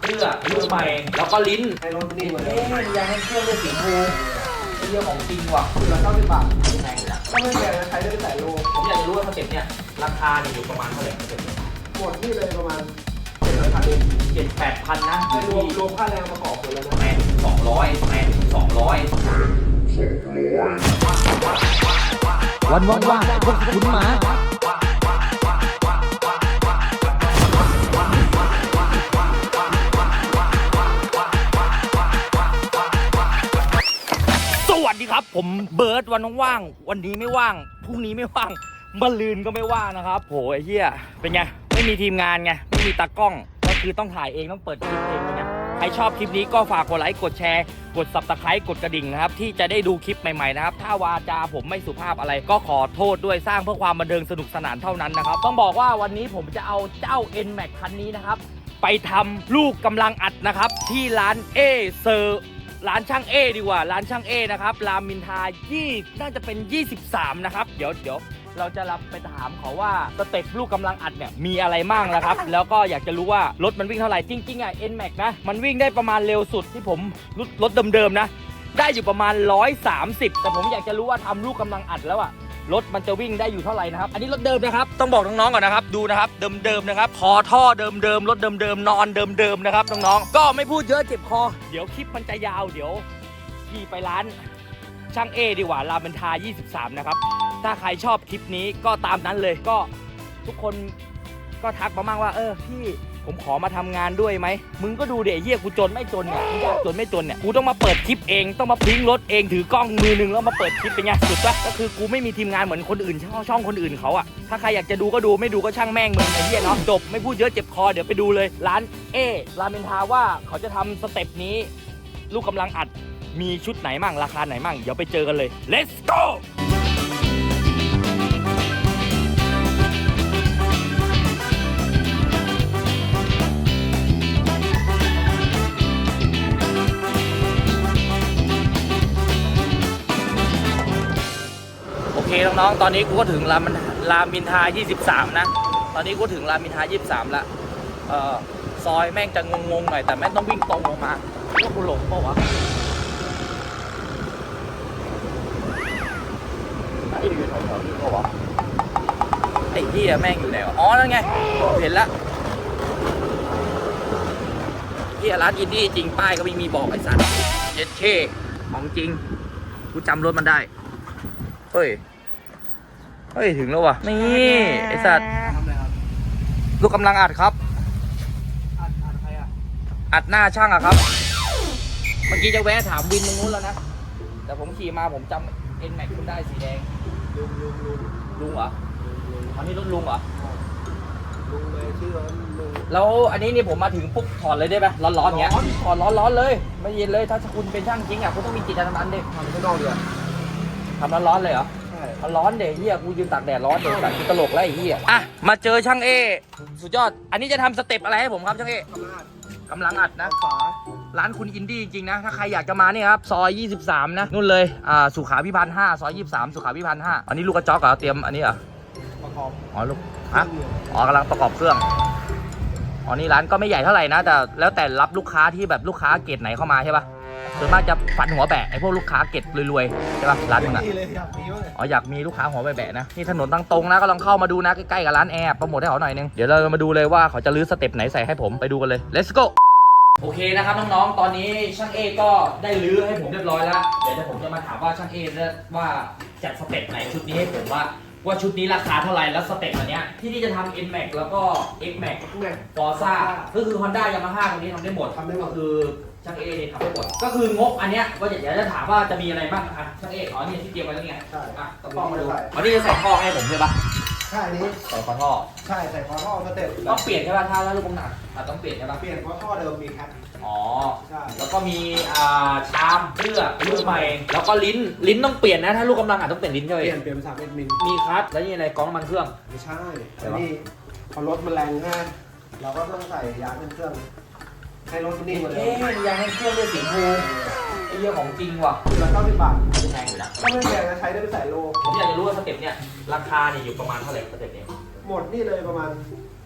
เสื้อลูกใหม่ แล้วก็ลิ้นให้รถนี่มาเลเอ๊ะยมันยังให้เครื่องด้วยสีชมพูไอ้เรื่องของจริงว่ะคือละเก้าสิบบาทแพงนะก็ไม่แพงนะใช้ได้หลายโลผมอยากจะรู้ว่าสเต็ปเนี่ยราคาเนี่ยอยู่ประมาณเท่าไหร่สเต็ปเนี่ยหมดนี่เลยประมาณเจ็ดร้อยพันเองเจ็ดแปดพันนะไม่รวมรวมค่าแรงประกอบหมดแล้วนะแปดสองร้อยแปดสองร้อยวันว่างๆพวกคุณหมา ครับ ผมเบิร์ดวันว่างๆวันนี้ไม่ว่างพรุ่งนี้ไม่ว่างมะลืนก็ไม่ว่างนะครับโหไอ้เหี้ยเป็นไงไม่มีทีมงานไงไม่มีตากล้องก็คือต้องถ่ายเองต้องเปิดคลิปเองเป็นไงใครชอบคลิปนี้ก็ฝากกดไลค์กดแชร์ กด subscribe กดกระดิ่งนะครับ ที่จะได้ดูคลิปใหม่ๆนะครับ ถ้าวาจาผมไม่สุภาพอะไร ก็ขอโทษด้วยสร้างเพื่อความบันเทิงสนุกสนานเท่านั้นนะครับ ต้องบอกว่าวันนี้ผมจะเอาเจ้า N Max คันนี้นะครับ ไปทำลูกกำลังอัดนะครับ ที่ร้านเอเซอร์ ร้านช่างเอดีกว่า ร้านช่างเอนะครับ รามินทรา20น่าจะเป็น 23 นะครับ เดี๋ยวเดี๋ยวเราจะรับไปถามเขาว่าสเต็ปลูกกำลังอัดเนี่ยมีอะไรมั่งนะครับ แล้วก็อยากจะรู้ว่ารถมันวิ่งเท่าไหร่จริงๆอะ N Max นะ มันวิ่งได้ประมาณเร็วสุดที่ผมรถรถเดิมๆนะ ได้อยู่ประมาณ 130 แต่ผมอยากจะรู้ว่าทำลูกกำลังอัดแล้วอะ รถมันจะวิ่งได้อยู่เท่าไหร่นะครับ อันนี้รถเดิมนะครับ ต้องบอกน้องๆก่อนนะครับ ดูนะครับ เดิมๆนะครับ คอท่อเดิมๆ รถเดิมๆ นอนเดิมๆ นะครับน้องๆ ก็ไม่พูดเยอะเจ็บคอ เดี๋ยวคลิปมันจะยาว เดี๋ยวขี่ไปร้าน ช่างเอดีกว่า รามอินทรา23 นะครับ ถ้าใครชอบคลิปนี้ก็ตามนั้นเลย ก็ทุกคนก็ทักมาบ้างว่า เออพี่ ผมขอมาทำงานด้วยไหม มึงก็ดูเดี๋ยวเฮียกูจนไม่จนเนี่ยกูยากจนไม่จนเนี่ย กูต้องมาเปิดคลิปเอง ต้องมาพลิงรถเองถือกล้องมือหนึ่งแล้วมาเปิดคลิปเป็นไงสุดปะก็คือกูไม่มีทีมงานเหมือนคนอื่นช่องช่องคนอื่นเขาอะถ้าใครอยากจะดูก็ดูไม่ดูก็ช่างแม่งมึงไอ้เหี้ยเนาะจบไม่พูดเยอะเจ็บคอเดี๋ยวไปดูเลย ร้านเอราเมนทาว่าเขาจะทำสเต็ปนี้ ลูกกำลังอัดมีชุดไหนมั่งราคาไหนมั่งเดี๋ยวไปเจอกันเลย let's go น้องๆ ตอนนี้กูก็ถึงรามันรามอินทรา23 นะ ตอนนี้กูถึงรามอินทรา23 ละเออซอยแม่งจะงงๆหน่อยแต่แม่งต้องวิ่งตรงลงมาว่ากูหลงเปล่าวะไอ้อยู่แถวๆนี้เปล่าวะไอ้เหี้ยแม่งอยู่ไหนวะอ๋อนั่นไงเห็นละเหี้ยร้านอินดี้จริงป้ายก็ไม่มีบอกไอ้สัตว์เย็ดเช่ของจริงกูจำรถมันได้ เฮ้ย เฮ้ย ถึงแล้ววะนี่ ไอสัตว์ทำอะไรครับลูกกำลังอัดครับ อัดอัดใครอะอัดหน้าช่างอะครับ เมื่อกี้จะแวะถามวินตรงนู้นแล้วนะ แต่ผมขี่มาผมจำเอ็นแม็กคุณได้สีแดง ลุงลุงลุงลุงเหรอลุงอันนี้รถลุงเหรอ ลุงเลยชื่อว่าลุง แล้วอันนี้นี่ผมมาถึงปุ๊บถอดเลยได้ไหมร้อนๆเงี้ยร้อน ถอดร้อนๆเลย ไม่เย็นเลย ถ้าคุณเป็นช่างจริงอะคุณต้องมีจิตใจทำนั้นดิทำข้างนอกดีกว่าทำร้อนๆเลยเหรอใช่ มันร้อนเดี๋ยวเฮียกูยืนตากแดดร้อนเดี๋ยวสัตว์กูตลกแล้วไอ้เฮียอะมาเจอช่างเอสุดยอด อันนี้จะทำสเต็ปอะไรให้ผมครับช่างเอทำหน้ากำลังอัดนะ ฝาร้านคุณอินดี้จริงๆนะ ถ้าใครอยากจะมาเนี่ยครับ ซอย 23 นะ นู่นเลย อ่า สุขาพิพันธ์5ซอย 23 สุขาพิพันธ์5อันนี้ลูกกระจอกเหรอเตรียมอันนี้เหรอ ประกอบอ๋อลูกฮะอ๋อกำลังประกอบเครื่อง อ๋อนี่ร้านก็ไม่ใหญ่เท่าไหร่นะ แต่แล้วแต่รับลูกค้าที่แบบลูกค้าเกรดไหนเข้ามาใช่ปะ ส่วนมากจะฝันหัวแบะไอ้พวกลูกค้าเกรดรวยๆใช่ปะร้านมึงอะนี่เลยอยากมีวะเลยอ๋ออยากมีลูกค้าหัวแบะๆนะนี่ถนนตั้งตรงนะก็ลองเข้ามาดูนะใกล้ๆกับร้านแอร์โปรโมทให้เขาหน่อยนึงเดี๋ยวเรามาดูเลยว่าเขาจะรื้อสเต็ปไหนใส่ให้ผมไปดูกันเลย let's go โอเคนะครับน้องๆ ตอนนี้ช่างเอก็ได้รื้อให้ผมเรียบร้อยแล้ว เดี๋ยวผมจะมาถามว่าช่างเอเนี่ยว่าจัดสเต็ปไหนชุดนี้ให้ผมว่าว่าชุดนี้ราคาเท่าไหร่แล้วสเต็ปอันเนี้ยที่นี่จะทำ N Max แล้วก็ X Max แม่งฟอร์ซ่าก็คือ Honda Yamaha ตรงนี้ทำได้หมดทำได้หมดก็คือ ช่างเอเนี่ยทำได้หมดก็คืองบอันเนี้ยก็อยากจะถามว่าจะมีอะไรบ้างอะช่างเออ๋อนี่ที่เตรียมไว้แล้วไงใช่อะตะกล้องมาดูอ๋อนี่จะใส่ท่อให้ผมใช่ปะใช่อันนี้ ใส่คอท่อใช่ใส่คอท่อสเต็ปต้องเปลี่ยนใช่ปะถ้าถ้าลูกกำหนักอะต้องเปลี่ยนใช่ปะเปลี่ยนเพราะท่อเดิมมีแคปอ๋อ ใช่แล้วก็มีอ่าชามเสื้อลูกใหม่ แล้วก็ลิ้นลิ้นต้องเปลี่ยนนะถ้าลูกกำลังอาจต้องเปลี่ยนลิ้นใช่ไหมเปลี่ยนเปลี่ยนเป็นสามเอ็ดมิลมีคลัตช์แล้วนี่อะไรกล้องมันเครื่อง ไม่ใช่ใช่อันปะนี้พอรถมันแรงใช่ไหมเราก็ต้องใส่ยางเป็นเครื่อง ให้รถมันนิ่งกว่าเดิเอ๊ะมมันยังให้เครื่องด้วยสีชมพูไอ้เรื่องของจริงว่ะคือละเก้าสิบบาท แพงอยู่นะก็ไม่แพงนะใช้ได้เป็นหลายโล ผมอยากจะรู้ว่าสเต็ปเนี่ยราคาเนี่ยอยู่ประมาณเท่าไหร่สเต็ปเนี่ยหมดนี่เลยประมาณ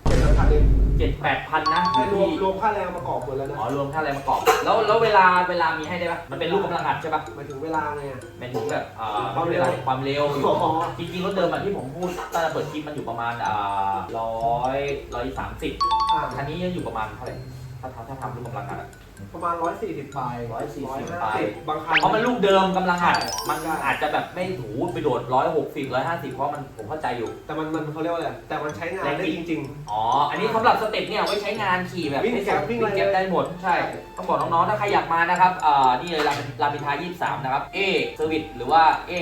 เจ็ดร้อยพันเองเจ็ดแปดพันนะใช่รวมที่รวมค่าแรงประกอบหมดแล้วนะอ๋อรวมค่าอะไรประกอบแล้วแล้วเวลาเวลามีให้ได้ปะมันเป็นลูกกำลังหัดใช่ปะหมายถึงเวลาไงอะหมายถึงแบบอ่าความเร็ว ความเร็วอยู่ อ๋อจริงๆรถเดิมอะที่ผมพูดตอนเปิดคลิปมันอยู่ประมาณอ่าร้อยร้อยสามสิบอ่าคันนี้ยังอยู่ประมาณเท่าไหร่ ถ้าทำถ้าทำลูกกำลังหัดอะประมาณ 140ปลาย140ปลาย150บางคันเพราะมันลูกเดิมกำลังหัดใช่มันใช่ อาจจะแบบไม่ถูไปโดดร้อยหกสิบร้อยห้าสิบเพราะมันผมเข้าใจอยู่ แต่มันมันเขาเรียกว่าอะไร แต่มันใช้งานได้จริง อ๋อ อันนี้สำหรับสเต็ปเนี่ยไว้ใช้งานขี่แบบวิ่งแก๊ปวิ่งอะไร แก๊ปได้หมด ใช่ ต้องบอกน้องๆ ถ้าใครอยากมานะครับเอ่อนี่เลยรามรามอินทรา23 นะครับ เอเซอร์วิสหรือว่าเอ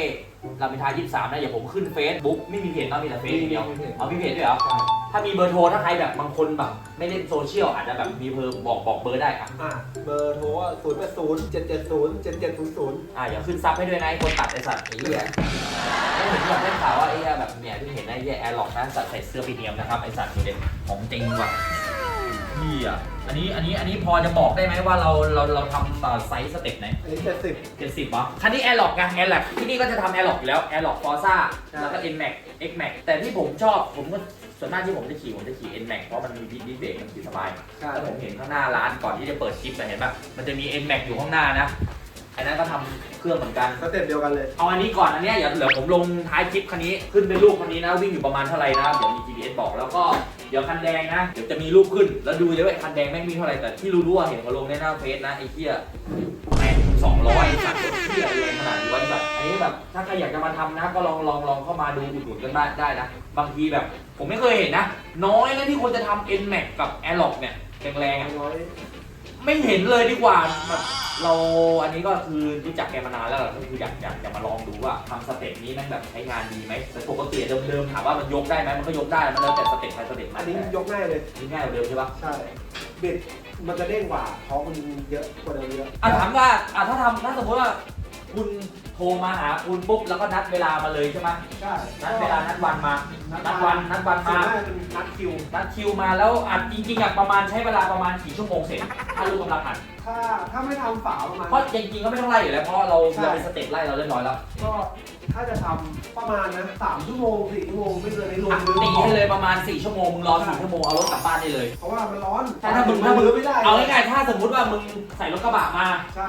รามอินทรา23นะอย่าผมขึ้นเฟซบุ๊กไม่มีเพจนะมีแต่เฟซอย่างเดียวมีเพจ เอามีเพจด้วยเหรอๆใช่ถ้ามีเบอร์โทรถ้าใครแบบบางคนแบบไม่เล่นโซเชียลอาจจะแบบมีเบอร์บอกบอกเบอร์ได้อะอ่าเบอร์โทรศูนย์แปดศูนย์เจ็ดเจ็ดศูนย์เจ็ดเจ็ดศูนย์ศูนย์อะอย่าขึ้นซับให้ด้วยนะไอ้คนตัดไอ้สัตว์ไอ้เหี้ยไม่เห็นอยากได้ข่าวว่าไอ้เหี้ยแบบเนี่ยที่เห็นไอ้เหี้ยแอร์ล็อกนะสัตว์ใส่เสื้อปีเนียมนะครับไอ้สัตว์ดูเด็ของจริงว่ะ เหี้ยอันนี้อันนี้อันนี้พอจะบอกได้ไหมว่าเราเราเราทำต่อไซส์สเต็ปไหนอันนี้เจ็ดสิบ เจ็ดสิบวะคันนี้แอร์ล็อกไงแอร์ล็อกที่นี่ก็จะทำแอร์ล็อกอยู่แล้วแอร์ล็อกฟอร์ซ่าใช่ แล้วก็ N Max X Max แต่ที่ผมชอบผมก็ส่วนมากที่ผมจะขี่ผมจะขี่ N Max เพราะมันมีดิสดิสเบรกมันขี่สบาย ใช่แล้วผมเห็นข้างหน้าร้านก่อนที่จะเปิดคลิปนะเห็นปะมันจะมี N Max อยู่ข้างหน้านะ อันนั้นก็ทำเครื่องเหมือนกัน สเต็ปเดียวกันเลย เอาอันนี้ก่อนอันเนี้ยเดี๋ยวเดี๋ยวผมลงท้ายคลิปคันนี้ ขึ้นเป็นรูปคันนี้นะ วิ่งอยู่ประมาณเท่าไหร่นะ เดี๋ยวมี GPS บอกแล้วก็ เดี๋ยวคันแดงนะ เดี๋ยวจะมีรูปขึ้น แล้วดูเลยว่าไอ้คันแดงแม่งมีเท่าไหร่ แต่ที่รู้ๆว่าเห็นเขาลงในหน้าเฟซนะไอ้เหี้ยแม่งสองร้อยสัตว์เหี้ยแรงขนาดนี้วะไอ้สัตว์อันนี้แบบ ถ้าใครอยากจะมาทำนะ ก็ลองลองลองเข้ามาดูอุดหนุนกันได้ได้นะ บางทีแบบ ผมไม่เคยเห็นนะ น้อยนะที่คนจะทำ N Max กับ a i r l o c k เนี่ยแรงๆอะร้อยไม่เห็นเลยดีกว่าแบบ เราอันนี้ก็คือรู้จักแกมานานแล้วแหละก็คืออยากอยากจะมาลองดูว่าทำสเต็ปนี้แม่งแบบใช้งานดีไหมแต่ปกติเดิมๆถามว่ามันยกได้ไหมมันก็ยกได้มันแล้วแต่สเต็ปใครสเต็ปมัอันนนี้ยกง่ายเลย นี่ง่ายกว่าเดิมใช่ปะใช่บิดมันจะเด้งกว่าเพราะมันเยอะกว่าเดิมเยอะอะถามว่าอะถ้าทำถ้าสมมติว่าคุณ โทรมาหาคุณปุ๊บแล้วก็นัดเวลามาเลยใช่ไหมใช่นัดเวลานัดวันมา นัดวันนัดวันส่วมานมากเป็นนัดคิว นัดคิวมาแล้วอะจริงๆอะประมาณใช้เวลาประมาณกี่ชั่วโมงเสร็จถ้าลูกกำลังหันถ้าถ้าไม่ทำฝาประมาณ เพราะจริงๆก็ไม่ต้องไล่อยู่แล้วเพราะเราใช่ เราเป็นสเต็ปไล่เราเรียบร้อยแล้วก็ถ้าจะทำประมาณนะสามชั่วโมงสี่ชั่วโมงไม่เกินในรวมอะมือตีให้เลยประมาณ 4 ชั่วโมงมึงรอ4ชั่วโมงเอารถกลับบ้านได้เลย เพราะว่ามันร้อนใช่ถ้ามึงถ้ามึง ไม่ได้เอาง่ายๆถ้าสมมุติว่ามึงใส่รถกระบะมา ใช่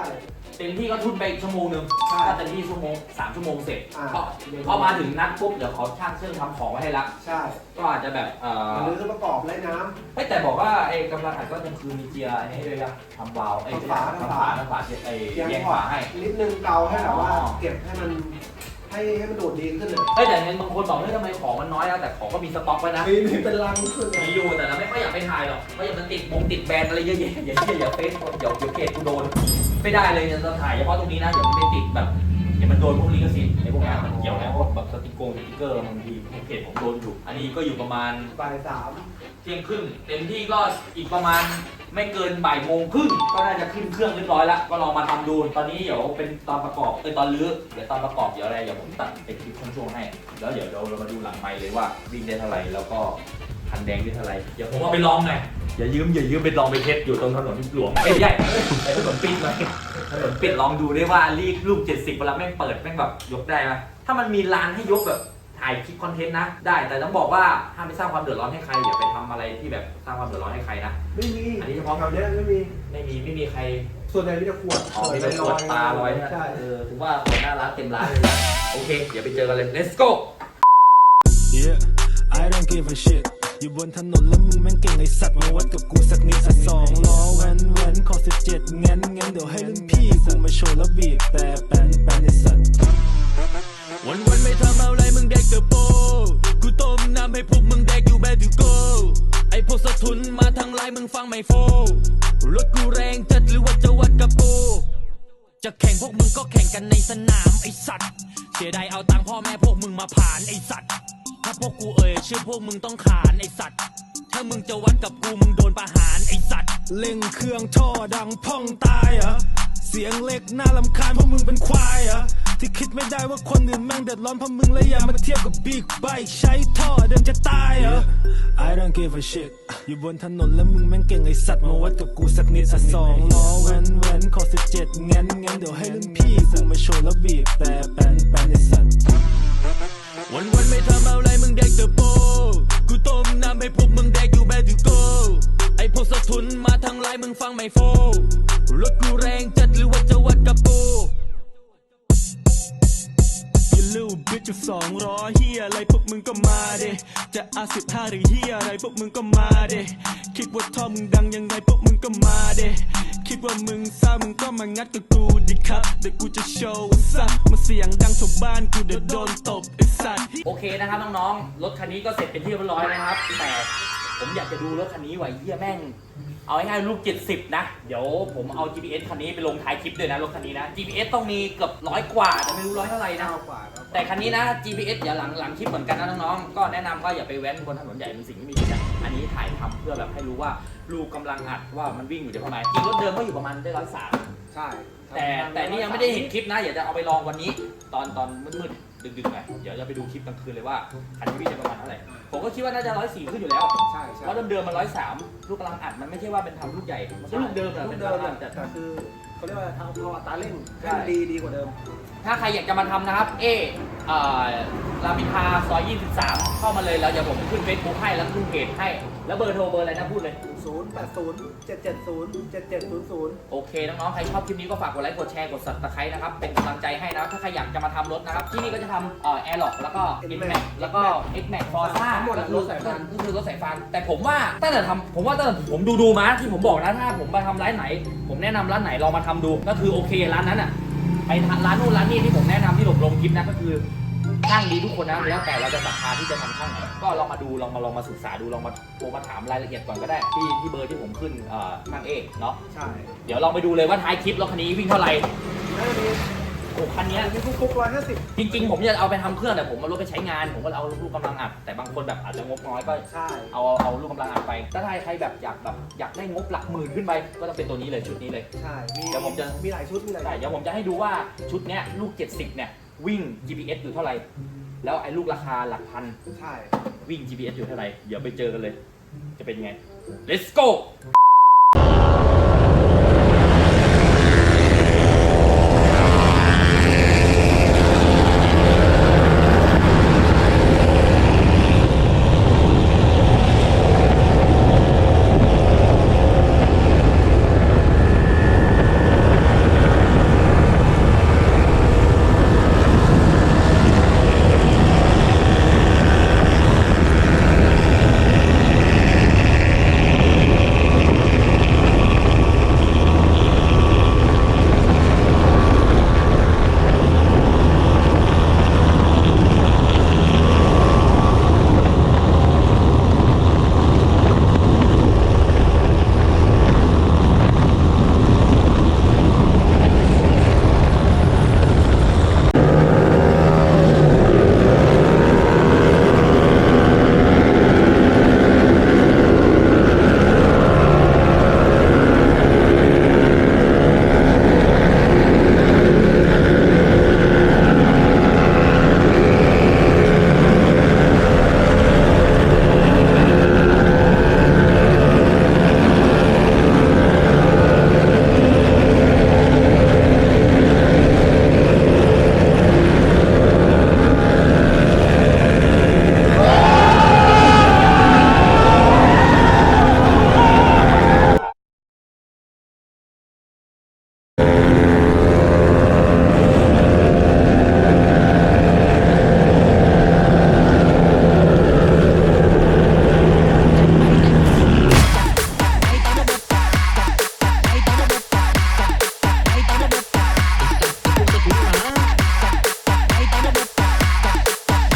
เต็มที่ก็ทุนไปอีกชั่วโมงหนึ่งใช่ ถ้าเต็มที่ชั่วโมง3ชั่วโมงเสร็จอ่าก็พอมาถึงนัดปุ๊บเดี๋ยวเขาช่างเครื่องทำของไว้ให้ละใช่ก็อาจจะแบบเอ่อหรือประกอบไร้น้ เฮ้ยแต่บอกว่าไอ้กำลังอัดก็ยังคือมีเจียร์อันนี้ให้ด้วยนะทำวาล์วไอ้ทำฝาทำฝาทำฝาไอ้ำเพียงแยงพอฝาให้นิดนึงเกาให้แบบว่า อ๋อ เก็บให้มันให้ให้มันดูดดีขึ้นเลยเฮ้ยแต่เนี่ยบางคนบอกเฮ้ยทำไมของมันน้อยแล้วแต่ของก็มีสต็อกไว้นะ มีมีเป็นรังขึ้นเลยมีอยู่แต่เราไม่ค่อยอยากไปถ่ายหรอกเพราะอย่ามันติดมงติดแบรนด์อะไรเยอะแยะอย่าเชื่ออย่าเฟซเดี๋ยวเดี๋ยวเพจกูโดน ไม่ได้เลยจะถ่ายเฉพาะตรงนี้นะอย่ามันไปติดแบบ อย่ามันโดนพวกลิขสิทธิ์ในพวกนี้มันเกี่ยวนะพวกแบบสติกโกงสติกเกอร์บางทีพวกเพจผมโดนอยู่ อันนี้ก็อยู่ประมาณบ่ายสามเที่ยงครึ่งเต็มที่ก็อีกประมาณไม่เกินบ่ายโมงครึ่งก็น่าจะขึ้นเครื่องเรียบร้อยแล้วก็ลองมาทำดู ตอนนี้เดี๋ยวเป็นตอนประกอบเออตอนลื้อเดี๋ยวตอนประกอบเดี๋ยวอะไรเดี๋ยวผมตัดเป็นคลิปช่วงๆให้ แล้วเดี๋ยวเรามาดูหลังไมค์เลยว่าวิ่งได้เท่าไหร่แล้วก็คันแดงได้เท่าไหร่เดี๋ยวผมเอาไปลองหน่อยอย่ายืมอย่ายืมไปลองไปเทสอยู่ตรงถนนหลวงเอ้ยไม่ใช่ไอ้ถนนปิดเลย ถนนปิดลองดูได้ว่ารีบลูก 70เวลาแม่งเปิดแม่งแบบยกได้ไหมถ้ามันมีร้านให้ยกแบบถ่ายคลิปคอนเทนต์นะ ได้แต่ต้องบอกว่าห้ามไปสร้างความเดือดร้อนให้ใครอย่าไปทำอะไรที่แบบสร้างความเดือดร้อนให้ใครนะ ไม่มีอันนี้เฉพาะ แถวเนี้ยไม่มี ไม่มีไม่มีใคร ส่วนใหญ่มีแต่ขวดอ๋อมีแต่ขวดตาลอยนะใช่เออถึงว่าคนหน้าร้านเต็มร้านเลยนะโอเค เดี๋ยวไปเจอกันเลย let's go Yeah I don't give a shit อยู่บนถนนแล้วมึงแม่งเก่งไอสัตว์มาวัดกับกูสักนิดสักสองล้อแว้นแว้นขอสิบเจ็ดงั้นงั้นเดี๋ยวให้รุ่นพี่กูมาโชว์แล้วบีบแต่แปนแปนไอสัตว์วันวันไม่ทำอะไรมึงเด็กเตอโปกูต้มน้ำให้พวกมึงแดกอยู่แบบดูโกไอพวกสะทุนมาทางไลน์มึงฟังไม่โฟรถกูแรงจัดหรือว่าจะวัดกับกูจะแข่งพวกมึงก็แข่งกันในสนามไอสัตว์เสียดายเอาตังค์พ่อแม่พวกมึงมาผ่านไอสัตว์ ถ้าพวกกูเอ่ยชื่อพวกมึงต้องขานไอสัตว์ ถ้ามึงจะวัดกับกูมึงโดนประหารไอสัตว์เล่งเครื่องท่อดังพ่องตายเหรอเสียงเล็กน่าลำคาญเพราะมึงเป็นควายเหรอที่คิดไม่ได้ว่าคนอื่นแม่งเดือดร้อนเพราะมึงและอย่ามาเทียบกับบิ๊กไบค์ใช้ท่อเดินจะตายเหรอ I don't give a shit อยู่บนถนนแล้วมึงแม่งเก่งไอสัตว์มาวัดกับกูสักนิดสักสองล้อแว้นแว้นขอสิบเจ็ดงั้นงั้นเดี๋ยวให้รุ่นพี่กูมาโชว์แล้วบีบแต่แปนแปนไอสัตว์ วันวันๆไม่ทำอะไรมึงเด็กเตอโปกูต้มน้ำให้พวกมึงแดกอยู่แบดูโกไอพวกสะทุนมาทางไลน์มึงฟังไม่โฟรถกูแรงจัดหรือว่าจะวัดกับกู ลูบบิดจะสองร้อยเฮียอะไรพวกมึงก็มาเดจะอาสิบห้าหรือเฮียอะไรพวกมึงก็มาเดคิดว่าท่อมึงดังยังไงพวกมึงก็มาเดคิดว่ามึงซ่ามึงก็มางัดกับกูดิครับเดี๋ยวกูจะโชว์ซักมาเสียงดังทั่วบ้านกูเดี๋ยวโดนตบไอ้สัตว์โอเคนะครับน้องๆรถคันนี้ก็เสร็จเป็นที่เรียบร้อยนะครับแต่ ผมอยากจะดูรถคันนี้ไว้เยี่ยแม่ง เอาให้ลูก 70 นะ เดี๋ยวผมเอา GPS คันนี้ไปลงท้ายคลิปด้วยนะรถคันนี้นะ GPS ต้องมีเกือบร้อยกว่าแต่ไม่รู้ร้อยเท่าไหร่นะเก้ากว่าครับแต่คันนี้นะ GPS อย่าหลังหลังคลิปเหมือนกันนะน้องๆ ก็แนะนำว่าอย่าไปแว้นบนถนนใหญ่เป็นสิ่งที่ไม่ดีนะอันนี้ถ่ายทำเพื่อแบบให้รู้ว่าลูกกำลังอัดว่ามันวิ่งอยู่ที่ประมาณจริงรถเดิมก็อยู่ประมาณได้ร้อยสามใช่แต่แต่นี่ยังไม่ได้เห็นคลิปนะเดี๋ยวจะเอาไปลองวันนี้ ตอนตอนมืดๆดึกๆไงเดี๋ยวจะไปดูคลิปกลางคืนเลยว่าคันนี้วิ่งได้ประมาณเท่าไหร่ ผมก็คิดว่าน่าจะร้อยสี่ขึ้นอยู่แล้วใช่ใช่เพราะเดิมๆมันร้อยสามลูกกำลังอัดมันไม่ใช่ว่าเป็นทำลูกใหญ่มันก็ลูกเดิมแหละลูเป็กนเดิมกำลัอะงแต่ แต่คือเขาเรียกว่าทำเอาอัตราเร่งใช่ให้มันดีดีกว่าเดิมถ้าใครอยากจะมาทำนะครับ เอเอ่อรามอินทราซอย 23 เข้ามาเลยแล้วเดี๋ยวผมขึ้นเฟซบุ๊กให้แล้วขึ้นเพจให้ แล้วเบอร์โทรเบอร์อะไรนะพูดเลย0 8 0 7 7 0 7 7 0 0โอเค น้องๆ ใครชอบคลิปนี้ก็ฝากกดไลค์ กดแชร์ กด subscribe นะครับ เป็นกำลังใจให้นะถ้าใครอยากจะมาทำรถนะครับ ที่นี่ก็จะทำเอ่อ Airlock แล้วก็ Nmax แล้วก็ Xmax Forza ทั้งหมดอะรถสายฟ้าก็คือรถสายฟ้าแต่ผมว่าตั้งแต่ทำผมว่าตั้งแต่ผมดูดูๆมาที่ผมบอกนะถ้าผมมาทำร้านไหน ผมแนะนำร้านไหนลองมาทำดูก็คือโอเคร้านนั้นอะ ไปทานร้านนู่นร้านนี้ที่ผมแนะนำที่ผมลงคลิปนะก็คือช่างดีทุกคนนะแล้วแต่เราจะศรัทธาที่จะทำช่างไหนก็ลองมาดูลองมาลองมาศึกษาดูลองมาโทรมาถามรายละเอียดก่อนก็ได้ที่ที่เบอร์ที่ผมขึ้นเอ่อช่างเอกเนาะใช่ เดี๋ยวลองไปดูเลยว่าท้ายคลิปรถคันนี้วิ่งเท่าไหร่แล้วมี โอ้คันเนี้ยอันนี้ฟุกๆร้อยห้าสิบจริงๆ ผมจะเอาไปทำเครื่องแต่ผมเอารถไปใช้งาน ผมก็เอาลูกกำลังอัด แต่บางคนแบบอาจจะงบน้อยก็ใช่เอาเอาลูกกำลังอัดไป ถ้าใครแบบอยากแบบอยากได้งบหลักหมื่นขึ้นไป ก็ต้องเป็นตัวนี้เลยชุดนี้เลย ใช่มีเดี๋ยวผมจะ มีหลายชุดมีหลายใช่เดี๋ยวผมจะให้ดูว่าชุดเนี้ยลูก 70 เนี่ย วิ่ง GPS อยู่เท่าไหร่ แล้วไอ้ลูกราคาหลักพัน ใช่ วิ่ง GPS อยู่เท่าไหร่ เดี๋ยวไปเจอกันเลย จะเป็นยังไง let's go